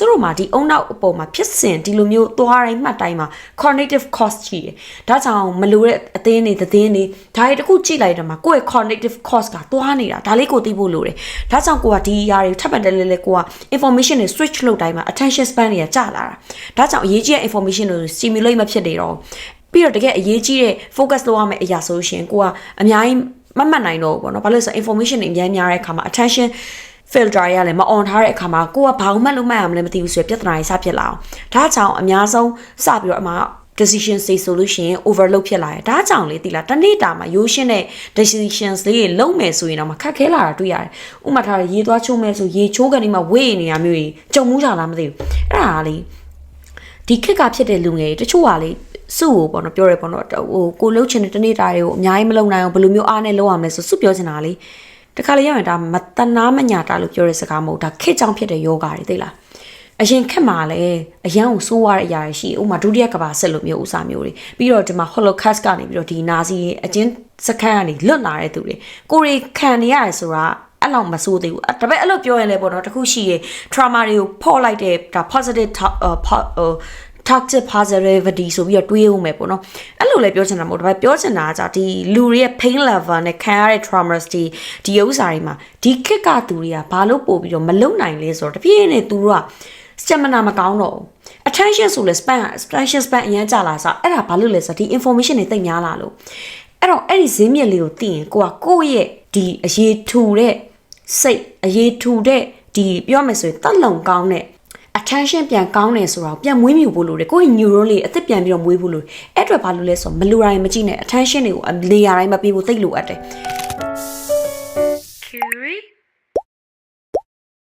သူတို့မှာဒီအုံနောက်အပေါ်မှာဖြစ်စဉ်ဒီလိုမျိုးသွားတိုင်းမှတ်တိုင်းမှာ cognitive cost ရှိတယ်ဒါကြောင့်မလိုတဲ့အသင်းတွေသတင်းတွေဒါတွေတခုကြည့်လိုက်တော့မှကိုယ့်ရဲ့ cognitive cost ကသွားနေတာဒါလေးကိုသိဖို့လိုတယ်ဒါကြောင့်ကိုကဒီအရာတွေထပ်ပတ်တယ်လေလေကိုက information တွေ switch လုပ်တိုင်းမှာ attention span တွေကကျလာတာဒါကြောင့်အရေးကြီးတဲ့ information တွေကို stimulate မဖြစ်နေတော့ပြီးတော့တကယ်အရေးကြီးတဲ့ focus လုပ်ရမယ့်အရာဆိုလို့ရှိရင်ကိုကအများကြီးမမှတ်နိုင်တော့ဘူးပေါ့နော်ဘာလို့လဲဆိုတော့ information တွေအများကြီးများတဲ့အခါမှာ attention filter ရလည်းမ on ထားတဲ့အခါမှာကိုကဘာမှတ်လို့မှတ်ရမလဲမသိဘူးဆိုရပြဿနာတွေစဖြစ်လာအောင်ဒါကြောင့်အများဆုံးစပြီးတော့အမှာ decision စိတ်ဆိုလို့ရှိရင် overload ဖြစ်လာတယ်ဒါကြောင့်လေတိလားတနေ့တာမှာရိုးရှင်းတဲ့ decisions လေးတွေလုံးမယ်ဆိုရင်တော့မခက်ခဲလာတာတွေ့ရတယ်ဥပမာထားရေသွားချိုးမယ်ဆိုရေချိုးကန်ဒီမှာဝေ့နေရမျိုးကြီးကြုံမှုကြလားမသိဘူးအဲ့ဒါလေဒီခက်ကဖြစ်တဲ့လူငယ်တွေတချို့ကလေစုကိုပေါ့နော်ပြောရဲပေါ့နော်ဟိုကိုလှုပ်ချင်တဲ့တနေ့တာတွေကိုအများကြီးမလုံနိုင်အောင်ဘယ်လိုမျိုးအားနဲ့လုပ်ရမလဲဆိုစုပြောချင်တာလေ တခါလေရရင်ဒါမတနာမညာတာလို့ပြောတဲ့စကားမဟုတ်ဒါခက်ကြောင်ဖြစ်တဲ့ယောဂါတွေသိလားအရင်ခက်မှာလည်းအရန်ကိုစိုးရတဲ့အရာတွေရှိဥပမာဒုတိယကမ္ဘာစစ်လိုမျိုးဥစားမျိုးတွေပြီးတော့ဒီမှာ holocaust ကနေပြီးတော့ဒီနာဇီအချင်းစခန်းကနေလွတ်လာတဲ့သူတွေကိုရီခံနေရတယ်ဆိုတာအဲ့လောက်မဆိုးသေးဘူးဒါပေမဲ့အဲ့လိုပြောရင်လည်းပေါ့နော်တခုရှိရ trauma တွေကိုဖော့လိုက်တဲ့ဒါ positive ဟို toxic positivity ဆိုပြီးတော့တွေးဦးမယ်ပေါ့နော်အဲ့လိုလည်းပြောချင်တာမဟုတ်ဒါပေမဲ့ပြောချင်တာကじゃဒီလူတွေရဲ့ pain level နဲ့ခံရတဲ့ traumas ဒီဒီဥစ္စာတွေမှာဒီခက်ကသူတွေကဘာလို့ပို့ပြီးတော့မလုံနိုင်လဲဆိုတော့တပြည့်နဲ့သူတို့က stamina မကောင်းတော့ဘူး attention ဆိုလဲ span attention span အရင်ကြာလာစားအဲ့ဒါဘာလို့လဲဆိုတော့ဒီ information တွေသိများလာလို့အဲ့တော့အဲ့ဒီဈေးမြက်လေးကိုသိရင်ကိုကကိုယ့်ရဲ့ဒီအရေးထူတဲ့စိတ်အရေးထူတဲ့ဒီပြောမယ်ဆိုရင်တက်လုံကောင်းတဲ့ ချမ်းရှင်းပြန်ကောင်းတယ်ဆိုတော့ပြန်မွေးမြူဖို့လိုတယ်ကိုယ့် neuron လေးအသက်ပြန်ပြီးတော့မွေးဖို့လိုတယ်အဲ့အတွက်ဘာလို့လဲဆိုတော့မလူတိုင်းမကြည့်နဲ့ attention တွေကို layer တိုင်းမပေးဖို့သိလိုအပ်တယ် Curie